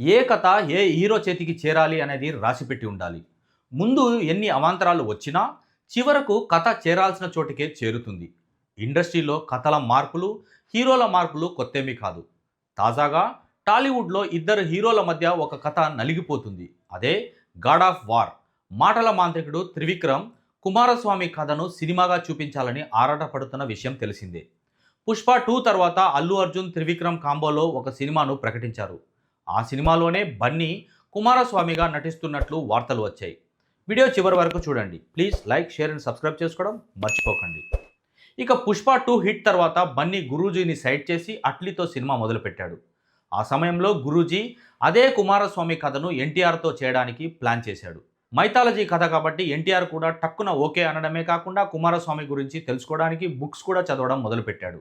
ఏ కథ ఏ హీరో చేతికి చేరాలి అనేది రాసిపెట్టి ఉండాలి. ముందు ఎన్ని అవాంతరాలు వచ్చినా చివరకు కథ చేరాల్సిన చోటికే చేరుతుంది. ఇండస్ట్రీలో కథల మార్పులు హీరోల మార్పులు కొత్తేమీ కాదు. తాజాగా టాలీవుడ్లో ఇద్దరు హీరోల మధ్య ఒక కథ నలిగిపోతుంది. అదే గాడ్ ఆఫ్ వార్. మాటల మాంత్రికుడు త్రివిక్రమ్ కుమారస్వామి కథను సినిమాగా చూపించాలని ఆరాటపడుతున్న విషయం తెలిసిందే. పుష్ప టూ తర్వాత అల్లు అర్జున్ త్రివిక్రమ్ కాంబోలో ఒక సినిమాను ప్రకటించారు. ఆ సినిమాలోనే బన్నీ కుమారస్వామిగా నటిస్తున్నట్లు వార్తలు వచ్చాయి. వీడియో చివరి వరకు చూడండి. Please like share and subscribe చేసుకోవడం మర్చిపోకండి. ఇక పుష్ప టూ హిట్ తర్వాత బన్నీ గురూజీని సైడ్ చేసి అట్లీతో సినిమా మొదలుపెట్టాడు. ఆ సమయంలో గురూజీ అదే కుమారస్వామి కథను ఎన్టీఆర్తో చేయడానికి ప్లాన్ చేశాడు. మైథాలజీ కథ కాబట్టి ఎన్టీఆర్ కూడా టక్కున ఓకే అనడమే కాకుండా కుమారస్వామి గురించి తెలుసుకోవడానికి బుక్స్ కూడా చదవడం మొదలుపెట్టాడు.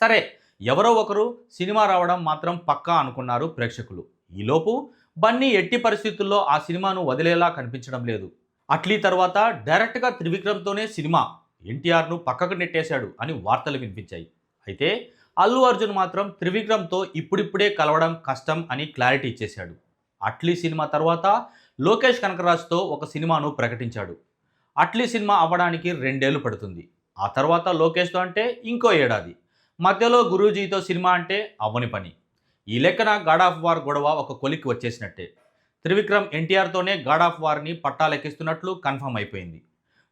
సరే ఎవరో ఒకరు సినిమా రావడం మాత్రం పక్కా అనుకున్నారు ప్రేక్షకులు. ఈలోపు బన్నీ ఎట్టి పరిస్థితుల్లో ఆ సినిమాను వదిలేలా కనిపించడం లేదు. అట్లీ తర్వాత డైరెక్ట్గా త్రివిక్రమ్తోనే సినిమా ఎన్టీఆర్ను పక్కకు నెట్టేశాడు అని వార్తలు వినిపించాయి. అయితే అల్లు అర్జున్ మాత్రం త్రివిక్రమ్తో ఇప్పుడిప్పుడే కలవడం కష్టం అని క్లారిటీ ఇచ్చేశాడు. అట్లీ సినిమా తర్వాత లోకేష్ కనకరాజ్తో ఒక సినిమాను ప్రకటించాడు. అట్లీ సినిమా అవ్వడానికి రెండేళ్ళు పడుతుంది. ఆ తర్వాత లోకేష్తో అంటే ఇంకో ఏడాది. మధ్యలో గురూజీతో సినిమా అంటే అవ్వని పని. ఈ లెక్కన గాడ్ ఆఫ్ వార్ గొడవ ఒక కొలిక్కి వచ్చేసినట్టే. త్రివిక్రమ్ ఎన్టీఆర్తోనే గాడ్ ఆఫ్ వార్ని పట్టాలెక్కిస్తున్నట్లు కన్ఫర్మ్ అయిపోయింది.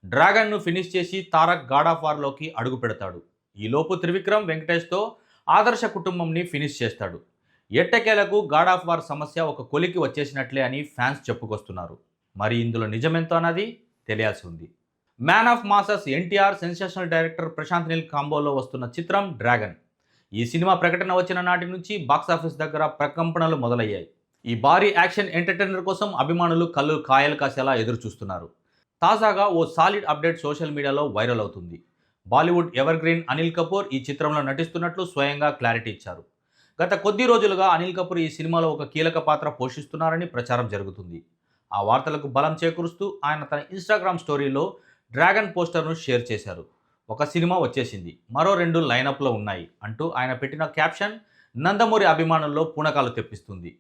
డ్రాగన్ను ఫినిష్ చేసి తారక్ గాడ్ ఆఫ్ వార్లోకి అడుగు పెడతాడు. ఈలోపు త్రివిక్రమ్ వెంకటేష్తో ఆదర్శ కుటుంబంని ఫినిష్ చేస్తాడు. ఎట్టకేలకు గాడ్ ఆఫ్ వార్ సమస్య ఒక కొలికి వచ్చేసినట్లే అని ఫ్యాన్స్ చెప్పుకొస్తున్నారు. మరి ఇందులో నిజమెంతో అన్నది తెలియాల్సి ఉంది. Man of masses NTR sensational director Prashanth Neel కాంబోలో వస్తున్న చిత్రం డ్రాగన్. ఈ సినిమా ప్రకటన వచ్చిన నాటి నుంచి బాక్సాఫీస్ దగ్గర ప్రకంపనలు మొదలయ్యాయి. ఈ భారీ యాక్షన్ ఎంటర్టైనర్ కోసం అభిమానులు కళ్ళు కాయలు కాసేలా ఎదురు చూస్తున్నారు తాజాగా ఓ సాలిడ్ అప్డేట్ సోషల్ మీడియాలో వైరల్ అవుతుంది. Bollywood evergreen Anil Kapoor ఈ చిత్రంలో నటిస్తున్నట్లు స్వయంగా క్లారిటీ ఇచ్చారు. గత కొద్ది రోజులుగా అనిల్ కపూర్ ఈ సినిమాలో ఒక కీలక పాత్ర పోషిస్తున్నారని ప్రచారం జరుగుతుంది. ఆ వార్తలకు బలం చేకూరుస్తూ ఆయన తన ఇన్స్టాగ్రామ్ స్టోరీలో డ్రాగన్ పోస్టర్ను షేర్ చేశారు. ఒక సినిమా వచ్చేసింది. మరో రెండు లైనప్లో ఉన్నాయి అంటూ ఆయన పెట్టిన క్యాప్షన్ నందమూరి అభిమానుల్లో పూనకాలు తెప్పిస్తుంది.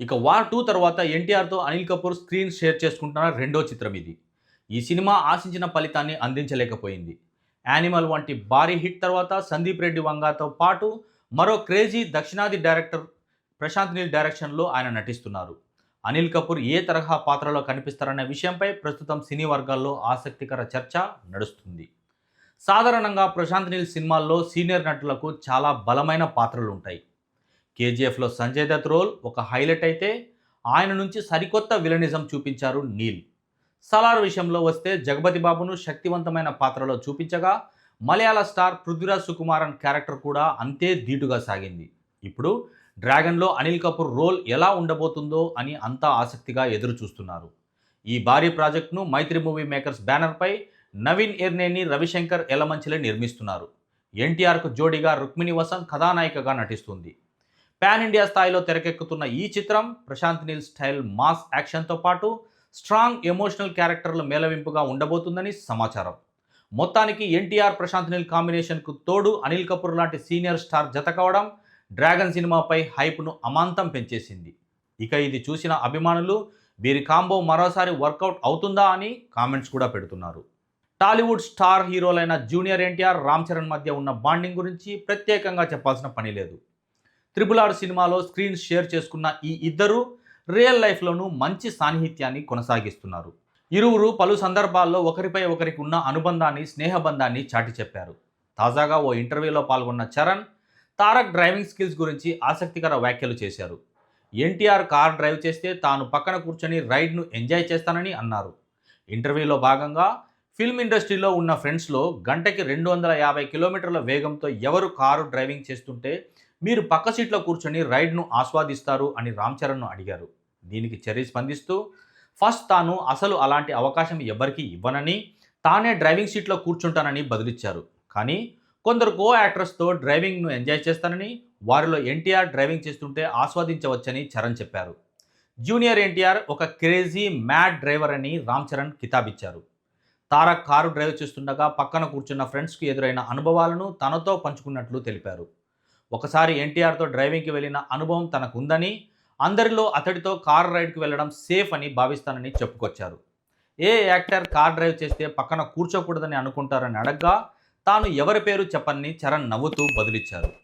ఇక వార్ టూ తర్వాత ఎన్టీఆర్తో అనిల్ కపూర్ స్క్రీన్ షేర్ చేసుకుంటున్న రెండో చిత్రం ఇది. ఈ సినిమా ఆశించిన ఫలితాన్ని అందించలేకపోయింది. యానిమల్ వంటి భారీ హిట్ తర్వాత సందీప్ రెడ్డి వంగాతో పాటు మరో క్రేజీ దక్షిణాది డైరెక్టర్ ప్రశాంత్ నీల్ డైరెక్షన్లో ఆయన నటిస్తున్నారు. అనిల్ కపూర్ ఏ తరహా పాత్రలో కనిపిస్తారనే విషయంపై ప్రస్తుతం సినీ వర్గాల్లో ఆసక్తికర చర్చ నడుస్తుంది. సాధారణంగా ప్రశాంత్ నీల్ సినిమాల్లో సీనియర్ నటులకు చాలా బలమైన పాత్రలు ఉంటాయి. కేజీఎఫ్లో సంజయ్ దత్ రోల్ ఒక హైలైట్ అయితే ఆయన నుంచి సరికొత్త విలనిజం చూపించారు నీల్. సలార్ విషయంలో వస్తే జగపతి బాబును శక్తివంతమైన పాత్రలో చూపించగా మలయాళ స్టార్ పృథ్వీరాజ్ సుకుమారన్ క్యారెక్టర్ కూడా అంతే ధీటుగా సాగింది. ఇప్పుడు డ్రాగన్లో అనిల్ కపూర్ రోల్ ఎలా ఉండబోతుందో అని అంతా ఆసక్తిగా ఎదురు చూస్తున్నారు ఈ భారీ ప్రాజెక్ట్ను మైత్రి మూవీ మేకర్స్ బ్యానర్పై నవీన్ ఎర్నేని రవిశంకర్ ఎలమంచిలే నిర్మిస్తున్నారు. ఎన్టీఆర్కు జోడీగా రుక్మిణి వసంత్ కథానాయికగా నటిస్తుంది. పాన్ ఇండియా స్థాయిలో తెరకెక్కుతున్న ఈ చిత్రం ప్రశాంత్ నీల్ స్టైల్ మాస్ యాక్షన్తో పాటు స్ట్రాంగ్ ఎమోషనల్ క్యారెక్టర్ల మేళవింపుగా ఉండబోతుందని సమాచారం. మొత్తానికి ఎన్టీఆర్ ప్రశాంత్ నీల్ కాంబినేషన్కు తోడు అనిల్ కపూర్ లాంటి సీనియర్ స్టార్ జత కావడం డ్రాగన్ సినిమాపై హైప్ను అమాంతం పెంచేసింది. ఇక ఇది చూసిన అభిమానులు వీరి కాంబో మరోసారి వర్కౌట్ అవుతుందా? అని కామెంట్స్ కూడా పెడుతున్నారు. టాలీవుడ్ స్టార్ హీరోలైన జూనియర్ ఎన్టీఆర్ రామ్ చరణ్ మధ్య ఉన్న బాండింగ్ గురించి ప్రత్యేకంగా చెప్పాల్సిన పని లేదు. త్రిపుల్ ఆర్ సినిమాలో స్క్రీన్ షేర్ చేసుకున్న ఈ ఇద్దరు రియల్ లైఫ్లోనూ మంచి సాన్నిహిత్యాన్ని కొనసాగిస్తున్నారు. ఇరువురు పలు సందర్భాల్లో ఒకరిపై ఒకరికి ఉన్న అనుబంధాన్ని స్నేహబంధాన్ని చాటి చెప్పారు తాజాగా ఓ ఇంటర్వ్యూలో పాల్గొన్న చరణ్ తారక్ డ్రైవింగ్ స్కిల్స్ గురించి ఆసక్తికర వ్యాఖ్యలు చేశారు. ఎన్టీఆర్ కార్ డ్రైవ్ చేస్తే తాను పక్కన కూర్చొని రైడ్ను ఎంజాయ్ చేస్తానని అన్నారు. ఇంటర్వ్యూలో భాగంగా ఫిల్మ్ ఇండస్ట్రీలో ఉన్న ఫ్రెండ్స్లో గంటకి రెండు వందల యాభై కిలోమీటర్ల వేగంతో ఎవరు కారు డ్రైవింగ్ చేస్తుంటే మీరు పక్క సీట్లో కూర్చొని రైడ్ను ఆస్వాదిస్తారు అని రామ్ చరణ్ను అడిగారు. దీనికి చర్య స్పందిస్తూ ఫస్ట్ తాను అసలు అలాంటి అవకాశం ఎవరికీ ఇవ్వనని తానే డ్రైవింగ్ సీట్లో కూర్చుంటానని బదిలిచ్చారు. కానీ కొందరు కో యాక్టర్స్తో డ్రైవింగ్ను ఎంజాయ్ చేస్తానని వారిలో ఎన్టీఆర్ డ్రైవింగ్ చేస్తుంటే ఆస్వాదించవచ్చని చరణ్ చెప్పారు. జూనియర్ ఎన్టీఆర్ ఒక క్రేజీ మ్యాడ్ డ్రైవర్ అని రామ్ చరణ్ కితాబిచ్చారు. తారక్ కారు డ్రైవ్ చేస్తుండగా పక్కన కూర్చున్న ఫ్రెండ్స్కి ఎదురైన అనుభవాలను తనతో పంచుకున్నట్లు తెలిపారు. ఒకసారి ఎన్టీఆర్తో డ్రైవింగ్కి వెళ్ళిన అనుభవం తనకుందని అందరిలో అతడితో కార్ రైడ్కి వెళ్ళడం సేఫ్ అని భావిస్తానని చెప్పుకొచ్చారు. ఏ యాక్టర్ కార్ డ్రైవ్ చేస్తే పక్కన కూర్చోకూడదని అనుకుంటారని అడగ్గా తాను ఎవరి పేరు చెప్పని చరణ్ నవ్వుతూ బదులిచ్చారు.